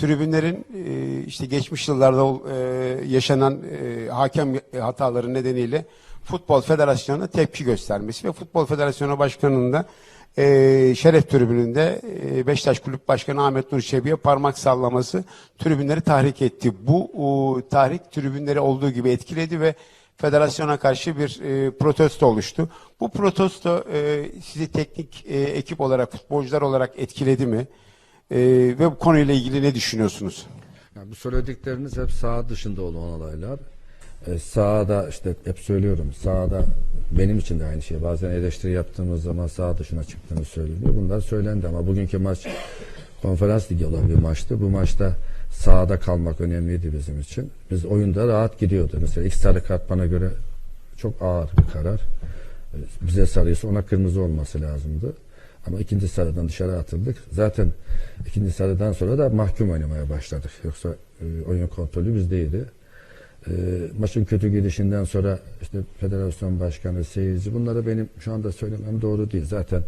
tribünlerin e, işte geçmiş yıllarda e, yaşanan e, hakem hataları nedeniyle Futbol Federasyonu'na tepki göstermesi ve Futbol Federasyonu Başkanı'nın da e, şeref tribününde e, Beşiktaş Kulüp Başkanı Ahmet Nur Çebi'ye parmak sallaması tribünleri tahrik etti. Bu o, tahrik tribünleri olduğu gibi etkiledi ve federasyona karşı bir e, protesto oluştu. Bu protesto e, sizi teknik e, ekip olarak, futbolcular olarak etkiledi mi? E, ve bu konuyla ilgili ne düşünüyorsunuz? Yani bu söyledikleriniz hep saha dışında olan olaylar. Ee, sahada işte hep söylüyorum sahada benim için de aynı şey. Bazen eleştiri yaptığımız zaman saha dışına çıktığını söyleniyor. Bunlar söylendi ama bugünkü maç konferans ligi olan bir maçtı. Bu maçta sahada kalmak önemliydi bizim için. Biz oyunda rahat gidiyordu. Mesela ilk sarı kart bana göre çok ağır bir karar. Ee, Bize sarıysa ona kırmızı olması lazımdı. Ama ikinci sarıdan dışarı atıldık. Zaten ikinci sarıdan sonra da mahkum oynamaya başladık. Yoksa e, oyun kontrolü bizdeydi. E, maçın kötü gidişinden sonra işte federasyon başkanı, seyirci bunları benim şu anda söylemem doğru değil. Zaten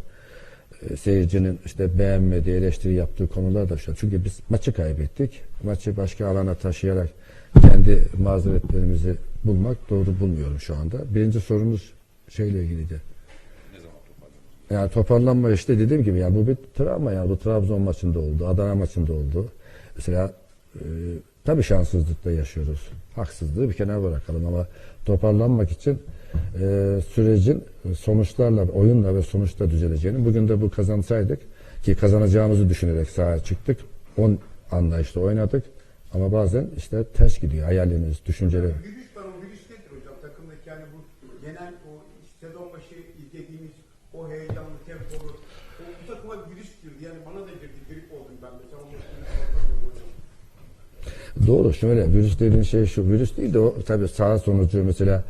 e, seyircinin işte beğenmediği, eleştiri yaptığı konular da şu. Çünkü biz maçı kaybettik. Maçı başka alana taşıyarak kendi mazeretlerimizi bulmak doğru bulmuyorum şu anda. Birinci sorumuz şeyle ilgiliydi. Yani toparlanma işte dediğim gibi yani bu bir travma yani bu Trabzon maçında oldu, Adana maçında oldu. Mesela e, tabii şanssızlıkla yaşıyoruz. Haksızlığı bir kenara bırakalım ama toparlanmak için e, sürecin sonuçlarla, oyunla ve sonuçla düzeleceğini bugün de bu kazansaydık ki kazanacağımızı düşünerek sahaya çıktık. 10 anlayışla oynadık. Ama bazen işte ters gidiyor hayalleriniz, düşünceler. Virüs var o virüs nedir hocam takımdaki yani bu genel o sezon başı izlediğimiz o heyecanlı tempolu o bu takıma virüs girdi yani bana da girdi grip oldum ben mesela hocam. Doğru şöyle virüs dediğin şey şu virüs değil de o tabii saha sonucu mesela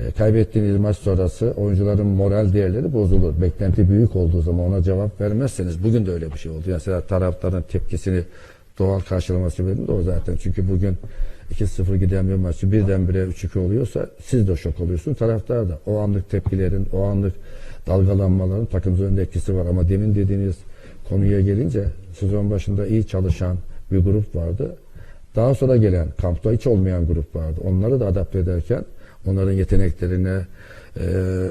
e, kaybettiğiniz maç sonrası oyuncuların moral değerleri bozulur. Beklenti büyük olduğu zaman ona cevap vermezseniz bugün de öyle bir şey oldu. Mesela taraftarın tepkisini doğal karşılaması sebebi de o zaten. Çünkü bugün 2-0 giden bir maçı birdenbire 3-2 oluyorsa siz de şok oluyorsun. Taraftar da o anlık tepkilerin, o anlık dalgalanmaların takım üzerinde etkisi var. Ama demin dediğiniz konuya gelince sezon başında iyi çalışan bir grup vardı. Daha sonra gelen kampta hiç olmayan grup vardı. Onları da adapte ederken onların yeteneklerine, e,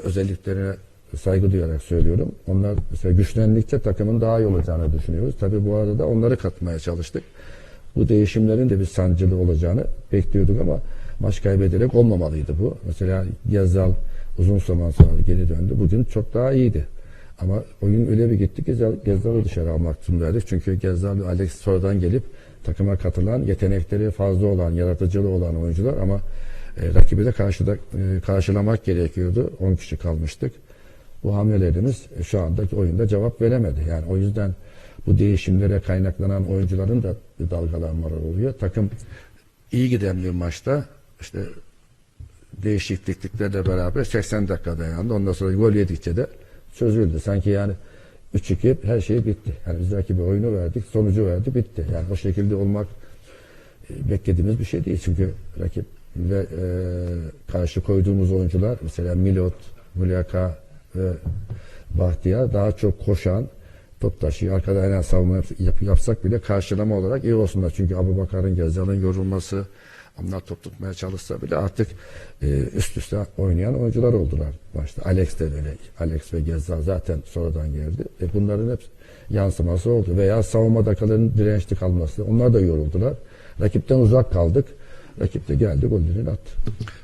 özelliklerine saygı duyarak söylüyorum. Onlar mesela güçlendikçe takımın daha iyi olacağını düşünüyoruz. Tabii bu arada onları katmaya çalıştık. Bu değişimlerin de bir sancılı olacağını bekliyorduk ama maç kaybederek olmamalıydı bu. Mesela Gezal uzun zaman sonra geri döndü. Bugün çok daha iyiydi. Ama oyun öyle bir gitti ki Gezzal- Gezzal'ı dışarı almak durumundaydık. Çünkü Gezzal ve Alex sonradan gelip takıma katılan, yetenekleri fazla olan, yaratıcılığı olan oyuncular ama e, rakibi de karşıda, e, karşılamak gerekiyordu. 10 kişi kalmıştık. Bu hamlelerimiz e, şu andaki oyunda cevap veremedi. Yani o yüzden bu değişimlere kaynaklanan oyuncuların da bir dalgalanmalar oluyor. Takım iyi giden bir maçta işte değişikliklerle beraber 80 dakika dayandı. Ondan sonra gol yedikçe de çözüldü. Sanki yani 3-2 her şey bitti. Yani biz rakibe oyunu verdik, sonucu verdi, bitti. Yani o şekilde olmak e, beklediğimiz bir şey değil. Çünkü rakip ve e, karşı koyduğumuz oyuncular mesela Milot, Muleka ve Bahtiyar daha çok koşan, top taşıyor. Arkada en az savunma yap- yap- yapsak bile karşılama olarak iyi olsunlar. Çünkü Abu Bakar'ın, Gezzal'ın yorulması, onlar top tutmaya çalışsa bile artık e, üst üste oynayan oyuncular oldular başta. Alex de öyle. Alex ve Gezzal zaten sonradan geldi. E, bunların hep yansıması oldu. Veya savunma dakikalarının dirençli kalması. Onlar da yoruldular. Rakipten uzak kaldık. Rakip de geldi gollerini attı.